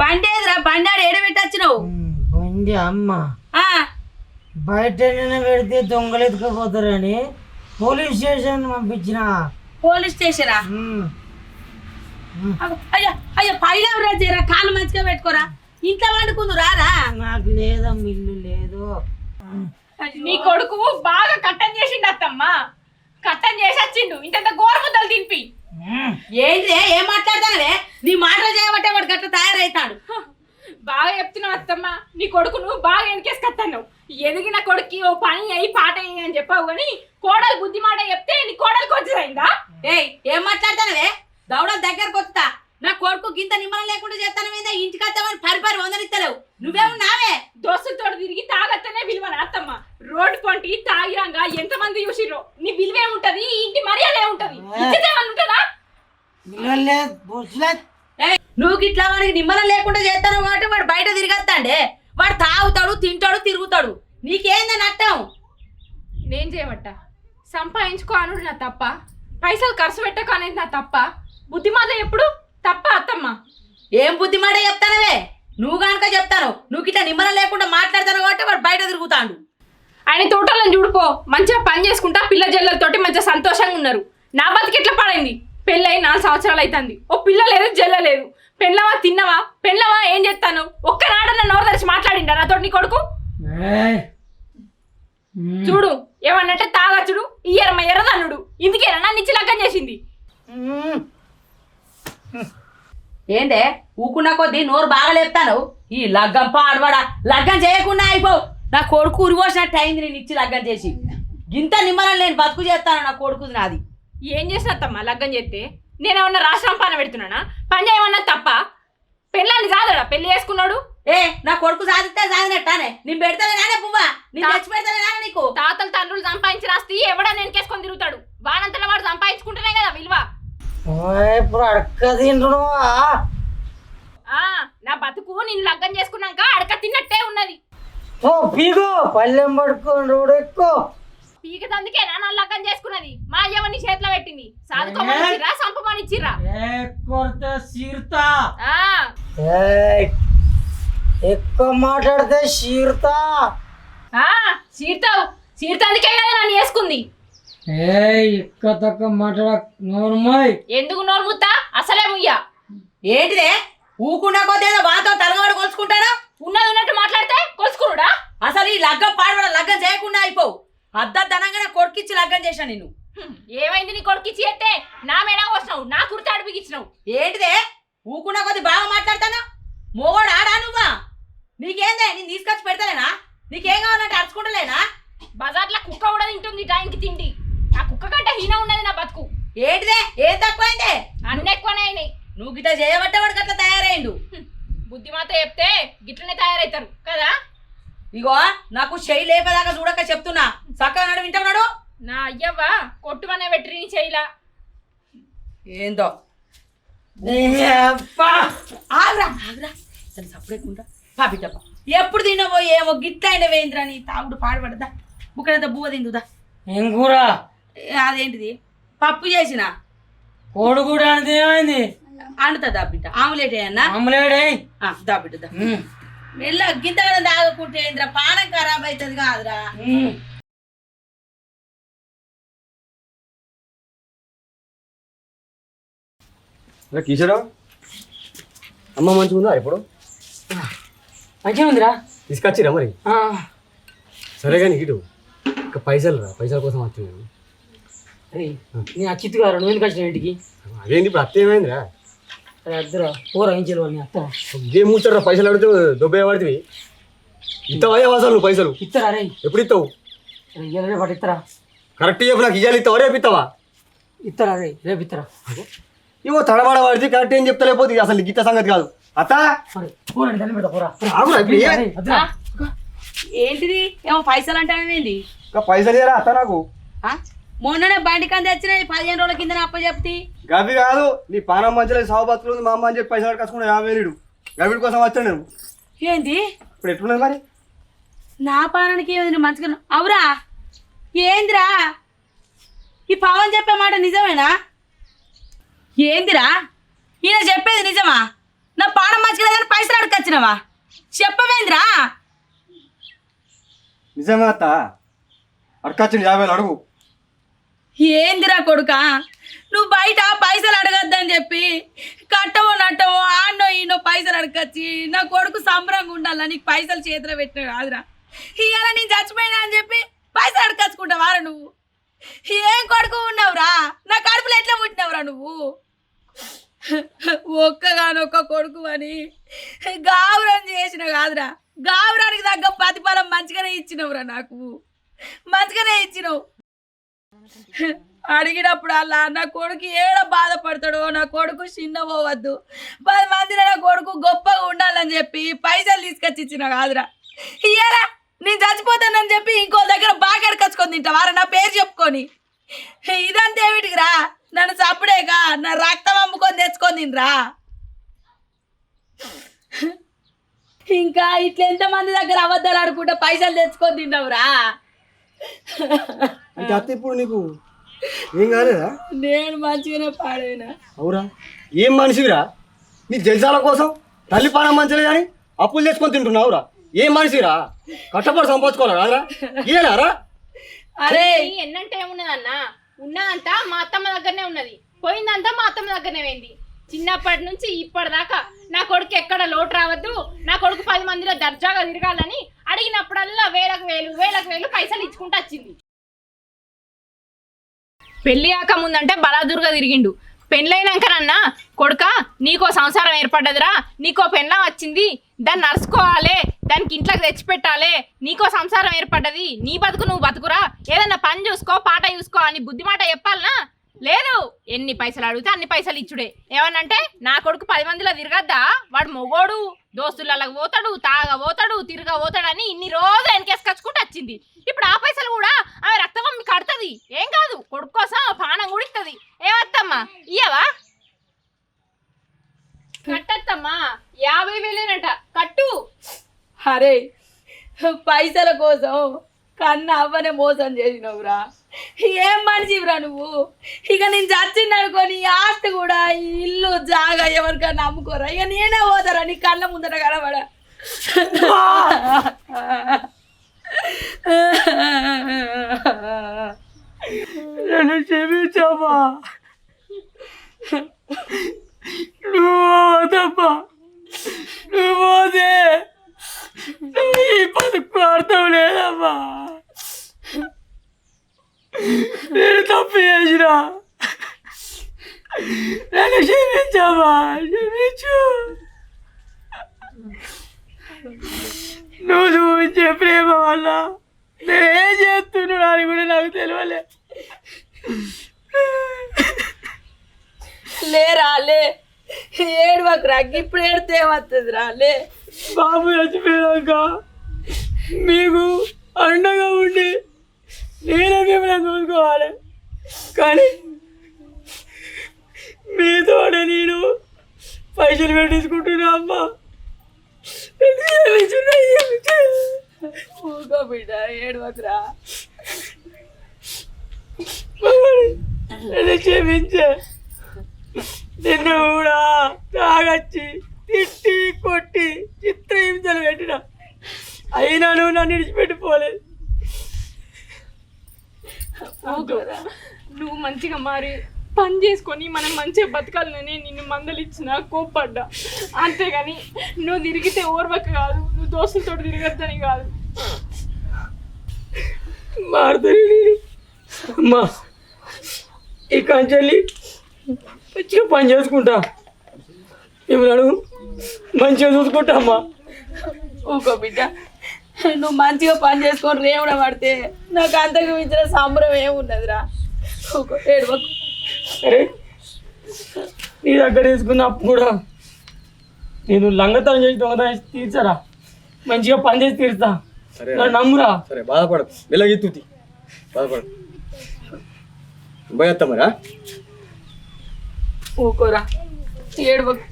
బండి ఏదిరా? బండి ఆడ ఏడబెట్టచ్చినావు ఉమ్, బండి అమ్మ. బయట పెడితే దొంగలు ఎత్తుకుపోతారని పోలీస్ స్టేషన్ పంపించిన. పోలీస్ స్టేషనా? అయ్యో అయ్యో పైన జరా కాలు మంచిగా పెట్టుకోరా? ఇంట్లో వండుకుందు రారా? నాకు లేదమ్మ ఇల్లు లేదు. నీ కొడుకు బాగా కట్టం చేసిండు అత్తమ్మ కట్టం చేసి వచ్చిండు ఇంత గోరముద్దలు తినిపి. ఉమ్, ఏంటి ఏం మాట్లాడతానవే? నీ మాటలు చేయబట్టే వాడు గట్ట తయారవుతాడు బాగా చెప్తున్నావు అత్తమ్మ. నీ కొడుకును బాగా వెనకేసుకొస్తాను ఎదిగిన కొడుక్కి ఓ పని అయ్యి పాట అయ్యి అని చెప్పావు కానీ కోడలు బుద్ధి మాట చెప్తే నీ కోడలికి వచ్చిందా ఏయ్ ఏం మాట్లాడతానవే? దౌడ దగ్గరకు వస్తా నా కొడుకు గింత నిమ్మలం లేకుండా చేస్తాను మీద ఇంటికి వస్తామని పరి పరి వందనిస్తలేవు నువ్వేమున్నావే దోస్తులతో తిరిగి తాగత్తనే విలువన అత్తమ్మ? రోడ్డు పొంటి తాగిరంగా ఎంతమంది చూసిర్రో? నీ విలువే ఉంటది ఇంటి మర్యాద ఉంటది ఇచ్చేదేమన్నా ఉంటుందా ఇల్లు లేదు బొచ్చు లేదు ఏయ్, నువ్వు గిట్లా వాడికి నిమ్మలం లేకుండా చేస్తాను కాబట్టి వాడు బయట తిరిగేస్తాండే. వాడు తాగుతాడు తింటాడు తిరుగుతాడు. నీకేంది నట్టం? నేను చేయబట్ట సంపాదించుకో అనుడు నా తప్ప. పైసలు ఖర్చు పెట్టకు అనేది నా తప్ప. బుద్ధిమాత ఎప్పుడు? తప్ప అత్తమ్మ. ఏం బుద్ధి మాట చెప్తానవే? నువ్వు కనుక చెప్తాను నువ్వు గిట్లా నిమ్మలం లేకుండా మాట్లాడతాను కాబట్టి వాడు బయట తిరుగుతాడు. ఆయన తోటలను చూడుపో మంచిగా పని చేసుకుంటా పిల్ల జల్లలతోటి మంచిగా సంతోషంగా ఉన్నారు. నా బతికి ఎట్లా పడైంది? పెళ్ళై నాలుగు సంవత్సరాలు అవుతుంది ఓ పిల్ల లేదు జల్ల లేదు. పెళ్ళవా తిన్నవా? పెళ్ళవా ఏం చేస్తాను? ఒక్కనాడన్న నోరు తెరిచి మాట్లాడిండా నాతో నీ కొడుకు? చూడు ఏమన్నట్టే తాగచ్చుడు ఈ ఎర్మ ఎర్రదన్నుడు. ఇందుకేనా? నన్ను ఇచ్చి లగ్గం చేసింది. ఏందే? ఊకున్న కొద్దీ నోరు బాగా లేపుతాను. ఈ లగ్గం పాడబడా లగ్గం చేయకుండా అయిపోవు నా కొడుకు ఉరిపోసినట్టు అయింది నేను ఇచ్చి లగ్గం చేసి. గింత నిమ్మలం నేను బతుకు చేస్తాను నా కొడుకుది నాది. ఏం చేసినత్తమ్మా లగ్గం చేస్తే నేనేమన్నా రాష్ట్రం పని పెడుతున్నానా? పని చేయమన్నా తప్ప? పెళ్ళాన్ని కాదడా పెళ్ళి చేసుకున్నాడు? ఏ నా కొడుకు సాధిస్తే సాధినట్టానే. నేను పెడతానే నానే పువ్వా? నేను తెచ్చి పెడతానే నానే నీకు? తాతలు తండ్రులు సంపాదించిన ఆస్తి ఎవడా నేనుకేసుకొని తిరుగుతాడు. వానంతలో వాడు సంపాదించుకుంటేనే కదా విలువ. ఇప్పుడు అడక్క నా బతుకు నిన్ను లగ్గం చేసుకున్నాక అడక తిన్నట్టే ఉన్నది. ఓ పీగో. పల్లెం పడుకోండి రోడ్ ఎక్కువ. పీక అందుకేనా నా లగ్గం చేసుకున్నది. మా అయ్యవ నీ చేతిలో పెట్టింది. సాదుకోమనిచ్చిరా సంపమనిచ్చిరా కొరత సీరుతా? ఆ. ఏయ్, ఎక్కువ మాట్లాడితే సీరుతా. ఆ చీర్తావు చీర్తందుకే కదా నన్ను చేసుకుంది. ఏ ఎక్కువ తక్కువ మాట్లాడ నోర్మోయ్ ఎందుకు నోరు ముత్త? అసలే ముయ్య. ఏంటిదే? ఊకుండా కొద్ది ఏదో బాతో తలగబడి కొలుచుకుంటాను ఉన్నది ఉన్నట్టు మాట్లాడితే కొలుసుకురుడా అసలు ఈ లగ్గం పాడబడ లగ్గం చేయకుండా అయిపోవు అద్దద్దనంగా నా నిన్ను? హ్మ్, ఏమైంది నీ కొడుకు ఇచ్చి ఎత్తే నా మెడ వచ్చినావు నా కుర్త అడిపిగిచ్చినావు ఏంటిదే? ఊకున్న కొద్ది బాగా మాట్లాడతాను? మోగోడు ఆడా నువ్వా? నీకేందే? నేను తీసుకొచ్చి పెడతానేనా నీకేం కావాలంటే అరుచుకుంటలేనా? బజార్లో కుక్క కూడా తింటుంది టైంకి తిండి. ఆ కుక్క కంటే హీన ఉన్నది నా బతుకు. ఏంటిదే? ఏం తక్కువైందే? అన్ని ఎక్కువనే అయినాయి. నువ్వు గిట్ట చేయబట్టేవాడికి అట్లా తయారైండు. బుద్ధిమాత చెప్తే గిట్లనే తయారవుతారు కదా? ఇగో నాకు చెయ్యి లేపేదాకా చూడక చెప్తున్నా. చక్కగా నడు వింటున్నాడు నా అయ్యవ్వ కొట్టుమనే వెట్రి నీ చేయలా. ఏందో. ఆగ్రా ఆగ్రా. సరే సప్పుడేకుండా పా బిడ్డప్ప. ఎప్పుడు తినవో ఏమో గిట్ల అయిన వేయింద్రా నీ తాగుడు పాడుపడదా? బుక్కడంత బువ్వ తిందుదా? ఏం కూర? అదేంటిది? పప్పు చేసిన? కోడి కూడా అంటే ఏమైంది? అండుతుందా బిడ్డ? ఆమ్లెట్ అన్నా ఆమ్లేడే దా బిడ్డ మెల్ల గింత తాగకుంటే ఏంద్రా? పానం ఖరాబ్ అవుతుంది కాదురా. కిషోరా అమ్మ మంచిగా ఉందా ఇప్పుడు? మంచిగా ఉందిరా. తీసుకొచ్చిరా మరి? సరే కానీ ఇటు ఇక పైసలు రా పైసల కోసం వచ్చింది ఏయ్, నీ అచ్చిత్ గారు నువ్వు ఎందుకు వచ్చిన ఇంటికి. అదేంటి ఇప్పుడు అత్త ఏమైందిరా? అరే అద్దరా పోరా ఏం చెల్లి నీ అత్త. ఇదే మూచారా పైసలు అడిగితే దొబ్బే పడితే ఇస్తావా అసలు నువ్వు పైసలు. ఇస్తారా రే? ఎప్పుడు ఇస్తావు ఇరవై పాటు ఇస్తారా కరెక్ట్ చెప్పు నాకు ఇవ్వాలి ఇస్తావా రేపు ఇస్తావా ఇస్తారా రే రేపు ఇస్తారా ఇవో తడబడ పడితే కరెక్ట్ ఏం చెప్తా లేకపోతే అసలు గీత సంగతి కాదు. అత్త? ఆగురా, ఇప్పుడు ఏ-. ఏంటిది? ఏమో పైసలు అంటావేంది ఇంకా పైసలు ఇయ్యరా అత్త నాకు? ఆ? మొన్ననే బండి కంది వచ్చిన పదిహేను రోజుల కింద అప్ప చెప్తి. గవి కాదు నీ పానం మంచిగా సాగు బతుకులు ఉంది మా అమ్మ అని చెప్పి పైసలు కట్టుకుని యాభై వేలు గవిడి కోసం వచ్చాను నేను. ఏంది? ఇప్పుడు ఎట్లున్నది మరి? నా పానానికి ఏమైంది? మంచిగా అవురా. ఏందిరా? ఈ పవన్ చెప్పే మాట నిజమేనా? ఏందిరా? ఈయన చెప్పేది నిజమా? నా పానం మంచిగా కానీ పైసలు అడగచ్చినవా చెప్పవేంద్రా? నిజమే అత్త అడకొచ్చింది యాభై అడుగు. ఏందిరా కొడుక? నువ్వు బయట పైసలు అడగద్దని చెప్పి కట్టవో నట్టవో ఆన్నో ఈనో పైసలు అడగచ్చి నా కొడుకు సంబరంగా ఉండాలా? నీకు పైసలు చేతిలో పెట్టిన కాదురా. ఇవాళ నేను చచ్చిపోయినా అని చెప్పి పైసలు అడగచ్చుకుంటావారా నువ్వు? ఏం కొడుకు ఉన్నావురా? నా కడుపులో ఎట్లా పుట్టినావురా నువ్వు? ఒక్కగానొక్క కొడుకు అని గావురం చేసిన కాదురా. గావురానికి తగ్గ ప్రతిఫలం మంచిగానే ఇచ్చినవురా నాకు. మంచిగానే ఇచ్చినావు. అడిగినప్పుడు అలా నా కొడుకు ఏడ బాధపడతాడో నా కొడుకు చిన్న పోవద్దు పది మందిలో నా కొడుకు గొప్పగా ఉండాలని చెప్పి పైసలు తీసుకొచ్చి ఇచ్చిన కాదురా. ఇయ్యరా నేను చచ్చిపోతానని చెప్పి ఇంకో దగ్గర బాగా ఎడకొచ్చుకొని తింటావారా నా పేరు చెప్పుకొని. ఇదంతా ఏమిటికిరా? నన్ను చప్పుడేగా నా రక్తం తినరా ఇంకా ఇట్లా ఎంతమంది దగ్గర అబద్ధాలు ఆడుకుంటే పైసలు తెచ్చుకొని తిన్నావురా అంటే అత్త ఇప్పుడు నీకు? ఏం కాలేదా? నేను మంచిగానే పాడైనా. అవురా. ఏం మనిషిరా నీ జల్సాల కోసం తల్లి పానం మంచిలే కానీ అప్పులు తెచ్చుకొని తింటున్నావురా ఏం మనిషిరా కష్టపడి సంపాదించుకోవాలా కాదురా ఇదేనారా అరే! ఎన్నంటే ఏమున్నదన్నా ఉన్నదంతా మా అత్తమ్మ దగ్గరనే ఉన్నది. పోయిందంతా మా అత్తమ్మ దగ్గరనే పోయింది. చిన్నప్పటి నుంచి ఇప్పటిదాకా నా కొడుకు ఎక్కడ లోటు రావద్దు నా కొడుకు పది మందిలో దర్జాగా తిరగాలని అడిగినప్పుడల్లా వేలకు వేలు వేలకు వేలు పైసలు ఇచ్చుకుంటూ వచ్చింది. పెళ్ళి కాక ముందంటే బలాదురుగా తిరిగిండు. పెళ్ళైనాకనన్నా కొడుక నీకో సంసారం ఏర్పడ్డదిరా నీకో పెళ్ళం వచ్చింది దాన్ని నడుచుకోవాలి దానికి ఇంట్లోకి తెచ్చిపెట్టాలి నీకో సంసారం ఏర్పడ్డది నీ బతుకు నువ్వు బతుకురా ఏదన్నా పని చూసుకో పాట చూసుకో అని బుద్ధి మాట చెప్పాలనా? లేదు. ఎన్ని పైసలు అడిగితే అన్ని పైసలు ఇచ్చుడే. ఏమనంటే నా కొడుకు పది మందిలో తిరగద్దా? వాడు మొగోడు దోస్తులకి పోతాడు తాగ పోతాడు తిరగా పోతాడని ఇన్ని రోజులు వెనకేసుకొచ్చుకుంటూ వచ్చింది. ఇప్పుడు ఆ పైసలు కూడా ఆమె రక్తం కడుతుంది. ఏం కాదు కొడుకు కోసం పానం కూడా ఇస్తుంది. ఏమత్తమ్మా? ఇయ్యవా? కట్టత్తమ్మా. యాభై వేలేనట. కట్టు. అరే పైసల కోసం కన్నా అవ్వనే మోసం చేసినవురా. ఏం మనిషివిరా నువ్వు? ఇక నేను చచ్చింది అనుకోని ఆస్తి కూడా ఈ ఇల్లు జాగా ఎవరికైనా అమ్ముకోరా? ఇక నేనే పోతారా? నీ కళ్ళ ముందర కనబడా. నన్ను క్షమించమ్మా నువ్వు పోదమ్మా నువ్వు పోతే ఈ బతుకు అర్థం లేదమ్మా నేను తప్పు చేసిన నన్ను క్షమించమ్మా క్షమించు నువ్వు చూపించే నేనేం చేస్తున్నాడు అని కూడా నాకు తెలియలే లేరా లే. ఏడవకురా ఇప్పుడు ఏడితే ఏమవుతుంది రా లే. బాబు చచ్చిపోయాక మీకు అండగా ఉండి నేనే మిమ్మల్ని చూసుకోవాలి. కానీ మీతోనే నేను పైసలు పెట్టించుకుంటున్నా అమ్మా. ఊగో బిడ్డ ఏడవకురా. వద్దరా క్షమించే. నిన్ను కూడా తాగచ్చి తిట్టి కొట్టి చిత్రహింసలు పెట్టిన. అయినా నువ్వు నన్ను విడిచిపెట్టిపోలేదు. నువ్వు మంచిగా మారి పని చేసుకొని మనం మంచిగా బతకాలని నిన్ను మందలిచ్చిన కోప్పడ్డా. అంతేగాని నువ్వు తిరిగితే ఓర్వక కాదు నువ్వు దోస్తులతో తిరగద్దని కాదు. మారుతుంది అమ్మా ఈ కంచెల్లి మంచిగా పని చేసుకుంటా. ఇప్పుడు మంచిగా చూసుకుంటా అమ్మా. ఊకో బిడ్డ. నువ్వు మంచిగా పని చేసుకొని రేవుడ పడితే నాకు అంతకు మించిన సంబరం ఏమున్నదిరా ఊకో ఏడవకు. సరే. నీ దగ్గర తీసుకున్న అప్పు కూడా నేను లంగతనం చేసి దొంగతనం చేసి తీర్చరా? మంచిగా పని చేసి నన్ను నమ్మురా. సరే బాధపడదు మెల్లగెత్తుతి బాధపడదు పోయేస్తా మరా ఊకోరా. ఏడవకు